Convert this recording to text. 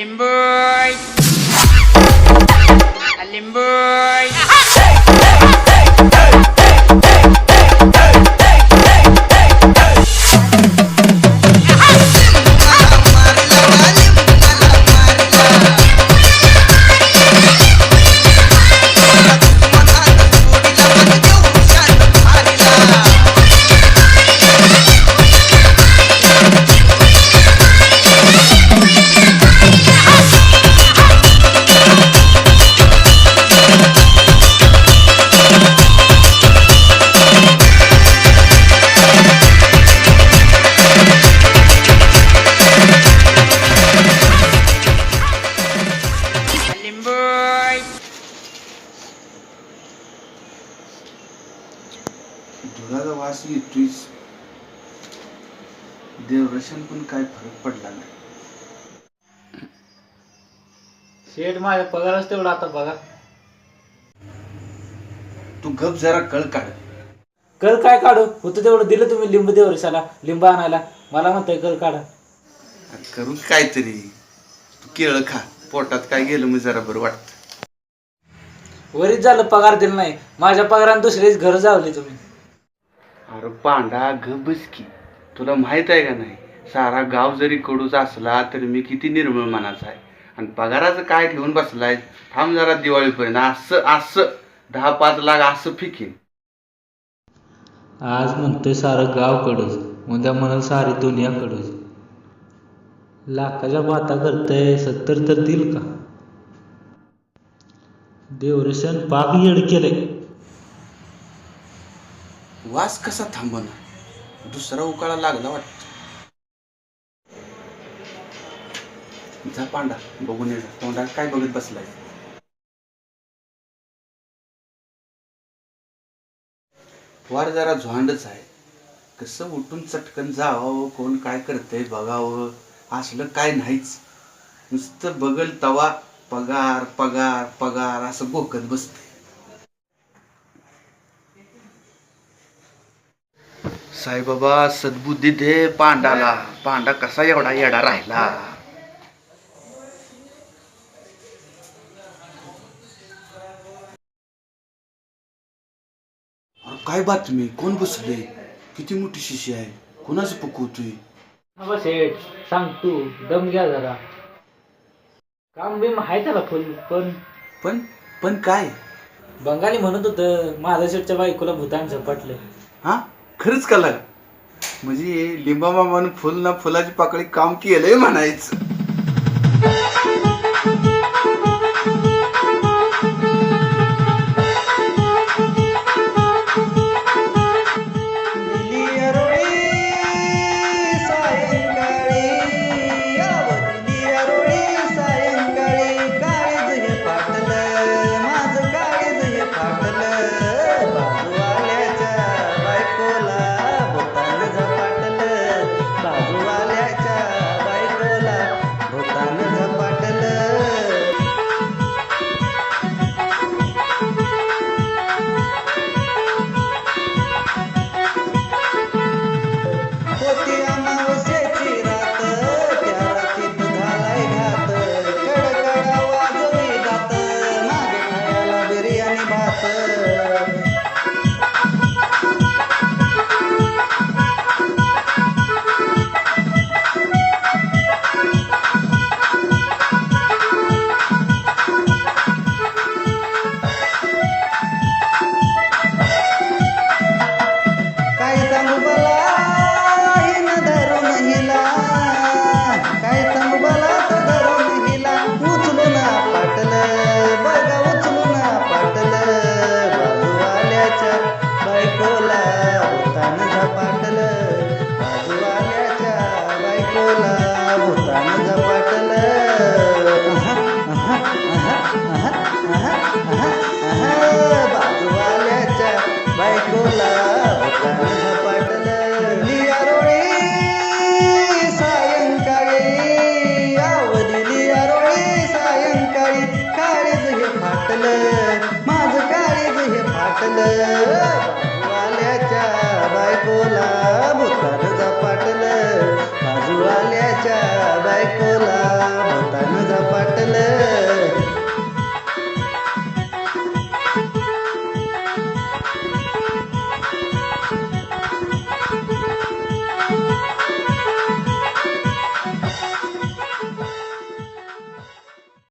Limburg. Limburg. धुराचा वास येतोयच देवरशन पण काय फरक पडला नाही. शेठ माझ्या पगारच तेवढा आता बघा. तू गप जरा कळ काढ. कर काय काढू? होतं तेवढं दिलं तुम्ही लिंबू देवरशाला लिंब आणायला. मला म्हणतोय कर काढा. अरे करू की काहीतरी. तू केळं खा. पोटात काय गेलं मग जरा बरं वाटत. वरीच झालं पगार दिला नाही. माझ्या पगाराने दुसरीच घर जावली तुम्ही. अरे पांडा गबस की. तुला माहीत आहे का नाही? सारा गाव जरी कडूच असला तरी मी किती निर्मळ मनाचा आहे. आणि पगाराचं काय घेऊन बसलाय? थांब जरा दिवाळीपर्यंत. असं असं. दहा पाच लाख असं फिकीन. आज म्हणतोय सारं गाव कडूच. उद्या म्हणाल सारी दुनिया कडूच. लाखाच्या बाता करतय सत्तर तर देईल का? देवरेशन पाक येड केलंय. वास कसा थांबवणार? दुसरा उकाळा लागला वाटत. जा पांडा बघून ये तोंडा काय बघत बसलाय? वार जरा झोंडच आहे. कसं उठून चटकन जावं कोण काय करतंय बघावं असलं काय नाहीच. नुसतं बघल तवा पगार पगार पगार असं गोकत बसते साईबाबा सद्बुद्धी दे पांडाला. पांडा कसा एवढा येडा राहिला? अरे काय बातमी कोण बसले? किती मोठी शिशी आहे. कोणाचं पकवतोय हा शेठ सांग तू. दम घ्या जरा. काम बिम आहे त्याला फुल पण पण पण काय? बंगाली म्हणत होतं माझ्या शेठच्या बायकोला भूतान झपाटलं. हा? खरंच कला. म्हणजे लिंबामा म्हणून फुल ना फुलाची पाकळी काम केलंय म्हणायचं.